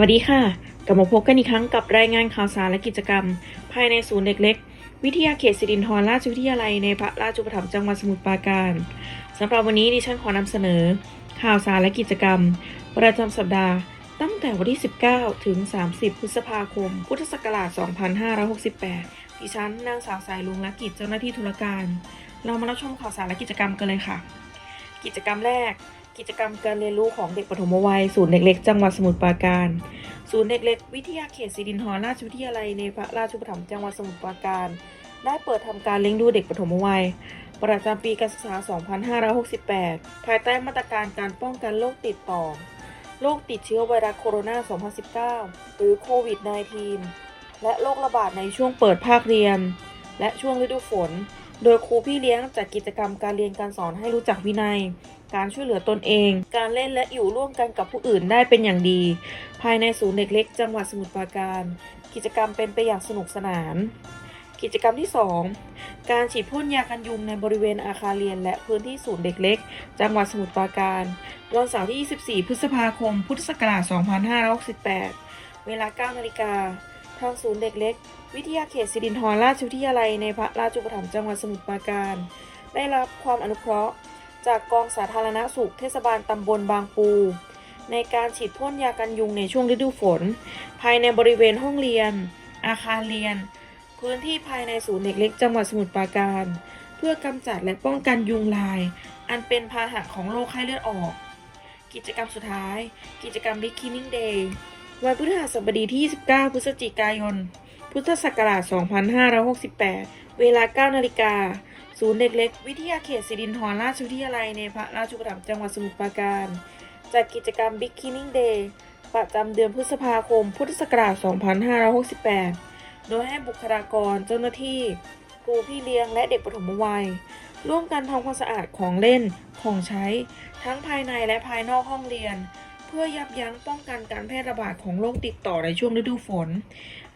วัสดีค่ะ กลับมาพบกันอีกครั้งกับรายงานข่าวสารและกิจกรรม ภายในศูนย์เด็กเล็ก วิทยาเขตสิรินธรราชวิทยาลัยในพระราชูปถัมภ์จังหวัดสมุทรปราการสำหรับวันนี้ดิฉันขอนำเสนอ ข่าวสารและกิจกรรม ประจำสัปดาห์ ตั้งแต่วันที่ 19 ถึง 30 พฤษภาคม พุทธศักราช 2568 ดิฉันนางสาวสายลุงและกิจเจ้าหน้าที่ธุรการ เรามารับชมข่าวสารและกิจกรรมกันเลยค่ะ กิจกรรมแรก กิจกรรมการเรียนรู้ของเด็กปฐมวัย ศูนย์เด็กเล็กจังหวัดสมุทรปราการ ศูนย์เด็กเล็กวิทยาเขตสิรินธรราชวิทยาลัยในพระราชูปถัมภ์จังหวัดสมุทรปราการ ได้เปิดทำการเลี้ยงดูเด็กปฐมวัย ประจำปีการศึกษา 2568 ภายใต้มาตรการการป้องกันโรคติดต่อ โรคติดเชื้อไวรัสโคโรนา 2019 หรือโควิด -19 และโรคระบาดในช่วงเปิดภาคเรียน และช่วงฤดูฝน โดยครูพี่เลี้ยงจัดกิจกรรมการเรียนการสอนให้รู้จักวินัย การช่วยเหลือตนเอง การเล่นและอยู่ร่วมกันกับผู้อื่นได้เป็นอย่างดี ภายในศูนย์เด็กเล็กจังหวัดสมุทรปราการ กิจกรรมเป็นไปอย่างสนุกสนาน กิจกรรมที่ 2 การฉีดพ่นยากันยุงในบริเวณอาคารเรียน และพื้นที่ศูนย์เด็กเล็ก จังหวัดสมุทรปราการ วันเสาร์ที่ 24 พฤษภาคม พุทธศักราช 2568 เวลา 9 นาฬิกา ทางศูนย์เด็กเล็ก วิทยาเขตสิรินธรราชวิทยาลัยในพระราชูปถัมภ์จังหวัดสมุทรปราการ ได้รับความอนุเคราะห์ จากกองสาธารณสุขเทศบาลตำบลบางปู ในการฉีดพ่นยากันยุงในช่วงฤดูฝน ภายในบริเวณห้องเรียน อาคารเรียน พื้นที่ภายในศูนย์เด็กเล็กจังหวัดสมุทรปราการ เพื่อกำจัดและป้องกันยุงลาย อันเป็นพาหะของโรคไข้เลือดออก กิจกรรมสุดท้าย กิจกรรม Beginning Day วันพฤหัสบดีที่ 29 พฤศจิกายน พุทธศักราช 2568 เวลา 9 นาฬิกา ศูนย์เด็กเล็ก วิทยาเขตสิรินธรราชวิทยาลัยในพระราชูปถัมภ์จังหวัดสมุทรปราการ จัดกิจกรรม Beginning Day ประจำเดือนพฤษภาคม พุทธศักราช 2568 โดยให้บุคลากรเจ้าหน้าที่ครูพี่เลี้ยงและเด็กปฐมวัย ร่วมกันทำความสะอาดของเล่นของใช้ ทั้งภายในและภายนอกห้องเรียน เพื่อยับยั้งป้องกันการแพร่ระบาดของโรคติดต่อในช่วงฤดูฝน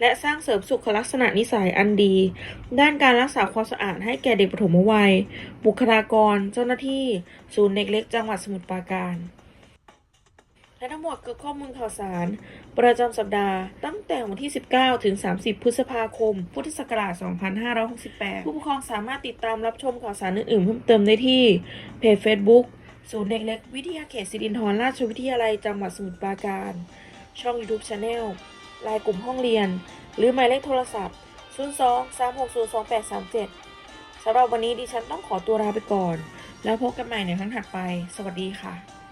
และสร้างเสริมสุขลักษณะนิสัยอันดี ด้านการรักษาความสะอาดให้แก่เด็กปฐมวัย บุคลากร เจ้าหน้าที่ ศูนย์เด็กเล็กจังหวัดสมุทรปราการ และทั้งหมดคือข้อมูลข่าวสาร ประจำสัปดาห์ตั้งแต่วันที่ 19 ถึง 30 พฤษภาคม พุทธศักราช 2568 ผู้ปกครองสามารถติดตามรับชมข่าวสารอื่นๆเพิ่มเติมได้ที่เพจ Facebook ศูนย์เด็กเล็กวิทยาเขตสิรินธรราชวิทยาลัยจังหวัดสมุทรปราการ ช่อง YouTube Channel ไลายกลุ่มห้องเรียน หรือหมายเลขโทรศัพท์ 02 360 2837สำหรับวันนี้ดิฉันต้องขอตัวลาไปก่อน แล้วพบกันใหม่ในครั้งถัดไป สวัสดีค่ะ